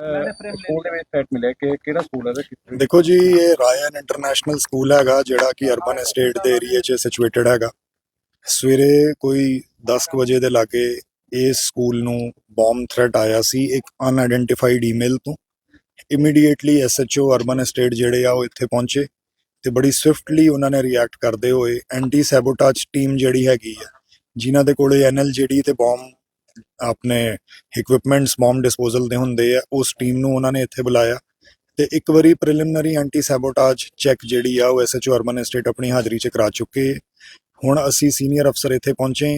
School ਦੇ ਵਿੱਚ threat ਮਿਲਿਆ ਕਿ ਕਿਹੜਾ ਸਕੂਲ ਹੈ ਤੇ ਕਿੱਥੇ ਦੇਖੋ ਜੀ ਇਹ ਰਾਇਨ ਇੰਟਰਨੈਸ਼ਨਲ ਸਕੂਲ ਹੈਗਾ ਜਿਹੜਾ ਕਿ ਅਰਬਨ ਏਸਟੇਟ ਦੇ ਏਰੀਆ 'ਚ ਸਿਚੁਏਟਡ ਹੈਗਾ। ਸਵੇਰੇ ਕੋਈ 10 ਕੁ ਵਜੇ ਦੇ ਲਾਗੇ ਇਸ ਸਕੂਲ ਨੂੰ ਬੰਬ ਥ੍ਰੈਟ ਆਇਆ ਸੀ ਇੱਕ ਅਨਆਇਡੈਂਟੀਫਾਈਡ ਈਮੇਲ ਤੋਂ। ਇਮੀਡੀਏਟਲੀ ਐਸਐਚਓ ਅਰਬਨ ਏਸਟੇਟ ਜਿਹੜੇ ਆ ਉਹ ਇੱਥੇ ਪਹੁੰਚੇ ਤੇ ਬੜੀ ਸਵਿਫਟਲੀ ਉਹਨਾਂ ਨੇ ਰਿਐਕਟ ਕਰਦੇ ਹੋਏ ਐਂਟੀ ਸੈਬੋਟੇਜ ਟੀਮ ਜਿਹੜੀ ਹੈਗੀ ਆ ਜਿਨ੍ਹਾਂ ਦੇ ਕੋਲੇ ਐਨਐਲਜੀਡੀ ਤੇ ਬੰਬ ਆਪਣੇ ਇਕਵਿਪਮੈਂਟਸ ਬੰਬ ਡਿਸਪੋਜ਼ਲ ਦੇ ਹੁੰਦੇ ਆ, ਉਸ ਟੀਮ ਨੂੰ ਉਹਨਾਂ ਨੇ ਇੱਥੇ ਬੁਲਾਇਆ ਤੇ ਇੱਕ ਵਾਰੀ ਪ੍ਰੀਲਿਮਿਨਰੀ ਐਂਟੀ ਸੈਬੋਟੇਜ ਚੈੱਕ ਜਿਹੜੀ ਆ ਉਹ ਐਸਐਚਓ ਅਰਬਨ ਏਸਟੇਟ ਆਪਣੀ ਹਾਜ਼ਰੀ 'ਚ ਕਰਾ ਚੁੱਕੇ ਹੁਣ ਅਸੀਂ ਸੀਨੀਅਰ ਅਫਸਰ ਇੱਥੇ ਪਹੁੰਚੇ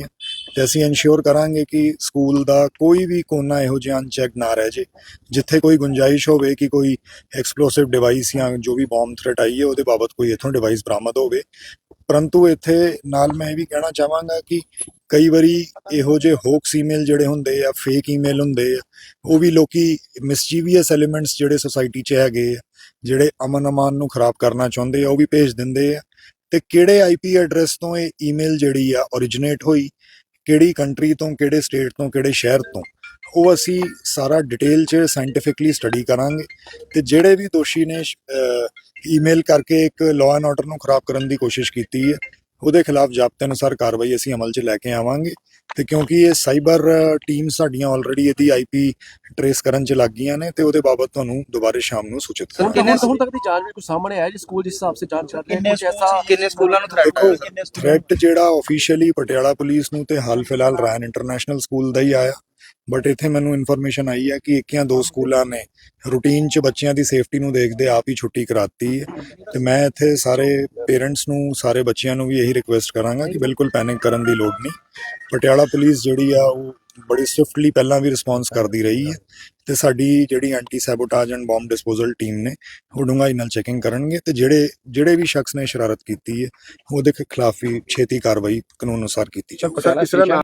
ਤੇ ਅਸੀਂ ਇਨਸ਼ੋਰ ਕਰਾਂਗੇ ਕਿ ਸਕੂਲ ਦਾ ਕੋਈ ਵੀ ਕੋਨਾ ਇਹੋ ਜਿਹਾ ਅਨਚੈਕ ਨਾ ਰਹਿ ਜੇ, ਜਿੱਥੇ ਕੋਈ ਗੁੰਜਾਇਸ਼ ਹੋਵੇ ਕਿ ਕੋਈ ਐਕਸਪਲੋਸਿਵ ਡਿਵਾਈਸ ਜਾਂ ਜੋ ਵੀ ਬੰਬ ਥ੍ਰੈਟ ਆਈ ਹੈ, ਉਹਦੇ ਬਾਬਤ ਕੋਈ ਇਥੋਂ ਡਿਵਾਈਸ ਬਰਾਮਦ ਹੋਵੇ। ਪਰੰਤੂ ਇੱਥੇ ਨਾਲ ਮੈਂ ਇਹ ਵੀ ਕਹਿਣਾ ਚਾਹਾਂਗਾ ਕਿ ਕਈ ਵਾਰੀ ਇਹੋ ਜਿਹੇ ਹੋਕਸ ਈਮੇਲ ਜਿਹੜੇ ਹੁੰਦੇ ਆ ਫੇਕ ਈਮੇਲ ਹੁੰਦੇ ਆ, ਉਹ ਵੀ ਲੋਕੀ ਮਿਸਚੀਵੀਅਸ ਐਲੀਮੈਂਟਸ ਜਿਹੜੇ ਸੋਸਾਇਟੀ 'ਚ ਹੈਗੇ ਆ, ਜਿਹੜੇ ਅਮਨ ਅਮਾਨ ਨੂੰ ਖਰਾਬ ਕਰਨਾ ਚਾਹੁੰਦੇ ਆ, ਉਹ ਵੀ ਭੇਜ ਦਿੰਦੇ ਆ। ਤੇ ਕਿਹੜੇ ਆਈਪੀ ਐਡਰੈਸ ਤੋਂ ਇਹ ਈਮੇਲ ਜਿਹੜੀ ਆ originate ਹੋਈ, ਕਿਹੜੀ ਕੰਟਰੀ ਤੋਂ, ਕਿਹੜੇ ਸਟੇਟ ਤੋਂ, ਕਿਹੜੇ ਸ਼ਹਿਰ ਤੋਂ, ਉਹ ਅਸੀਂ ਸਾਰਾ ਡਿਟੇਲ 'ਚ ਸਾਇੰਟੀਫਿਕਲੀ ਸਟੱਡੀ ਕਰਾਂਗੇ। ਤੇ ਜਿਹੜੇ ਵੀ ਦੋਸ਼ੀ ਨੇ ਈਮੇਲ ਕਰਕੇ ਇੱਕ ਲਾਅ ਐਂਡ ਆਰਡਰ ਨੂੰ ਖਰਾਬ ਕਰਨ ਦੀ ਕੋਸ਼ਿਸ਼ ਕੀਤੀ ਹੈ ਉਹਦੇ ਖਿਲਾਫ ਜ਼ਾਬਤੇ ਅਨੁਸਾਰ ਕਾਰਵਾਈ ਅਸੀਂ ਅਮਲ 'ਚ ਲੈ ਕੇ ਆਵਾਂਗੇ ਤੇ ਕਿਉਂਕਿ ਇਹ ਸਾਈਬਰ ਟੀਮ ਸਾਡੀਆਂ ਆਲਰੇਡੀ ਇਹਦੀ ਆਈਪੀ ਟਰੇਸ ਕਰਨ 'ਚ ਲੱਗ ਗਈਆਂ ਨੇ ਤੇ ਉਹਦੇ ਬਾਬਤ ਤੁਹਾਨੂੰ ਦੁਬਾਰੇ ਸ਼ਾਮ ਨੂੰ ਸੂਚਿਤ ਕਰਾਂਗੇ। ਹੁਣ ਤੱਕ ਦੀ ਜਾਂਚ ਵਿੱਚ ਕੁਝ ਸਾਹਮਣੇ ਆਇਆ ਜੀ ਸਕੂਲ ਜਿਸ ਹਿਸਾਬ ਸੇ ਜਾਂਚ ਕਰ ਰਹੇ ਕੁਝ ਐਸਾ ਕਿੰਨੇ ਸਕੂਲਾਂ ਨੂੰ ਥ੍ਰੈਟ ਹੋਇਆ ਥ੍ਰੈਟ ਜਿਹੜਾ ਆਫੀਸ਼ੀਅਲੀ ਪਟਿਆਲਾ ਪੁਲਿਸ ਨੂੰ ਤੇ ਹਾਲ ਫਿਲਹਾਲ ਰਾਇਨ ਇੰਟਰਨੈਸ਼ਨਲ ਸਕੂਲ ਦਾ ਹੀ ਆਇਆ। ਬਟ ਇੱਥੇ ਮੈਨੂੰ ਇਨਫੋਰਮੇਸ਼ਨ ਆਈ ਹੈ ਕਿ ਇੱਕ ਜਾਂ ਦੋ ਸਕੂਲਾਂ ਨੇ ਰੂਟੀਨ 'ਚ ਬੱਚਿਆਂ ਦੀ ਸੇਫਟੀ ਨੂੰ ਦੇਖਦੇ ਆਪ ਹੀ ਛੁੱਟੀ ਕਰਾਤੀ ਹੈ। ਤੇ ਮੈਂ ਇੱਥੇ ਸਾਰੇ ਪੇਰੈਂਟਸ ਨੂੰ, ਸਾਰੇ ਬੱਚਿਆਂ ਨੂੰ ਵੀ ਇਹੀ ਰਿਕੁਐਸਟ ਕਰਾਂਗਾ ਕਿ ਬਿਲਕੁਲ ਪੈਨਿਕ ਕਰਨ ਦੀ ਲੋੜ ਨਹੀਂ। ਪਟਿਆਲਾ ਪੁਲਿਸ ਜਿਹੜੀ ਆ, ਉਹ ਬੜੀ ਸਵਿਫਟਲੀ ਪਹਿਲਾਂ ਵੀ ਰਿਸਪੌਂਸ ਕਰਦੀ ਰਹੀ ਹੈ। ਤੇ ਸਾਡੀ ਜਿਹੜੀ anti sabotage and bomb disposal team ਨੇ, ਉਹ ਡੂੰਘਾਈ ਨਾਲ ਚੈਕਿੰਗ ਕਰਨਗੇ ਤੇ ਜਿਹੜੇ ਜਿਹੜੇ ਵੀ ਸ਼ਖਸ ਨੇ ਸ਼ਰਾਰਤ ਕੀਤੀ ਹੈ, ਉਹਦੇ ਖਿਲਾਫ ਵੀ ਛੇਤੀ ਕਾਰਵਾਈ ਕਾਨੂੰਨ ਅਨੁਸਾਰ ਕੀਤੀ ਜਾਵੇ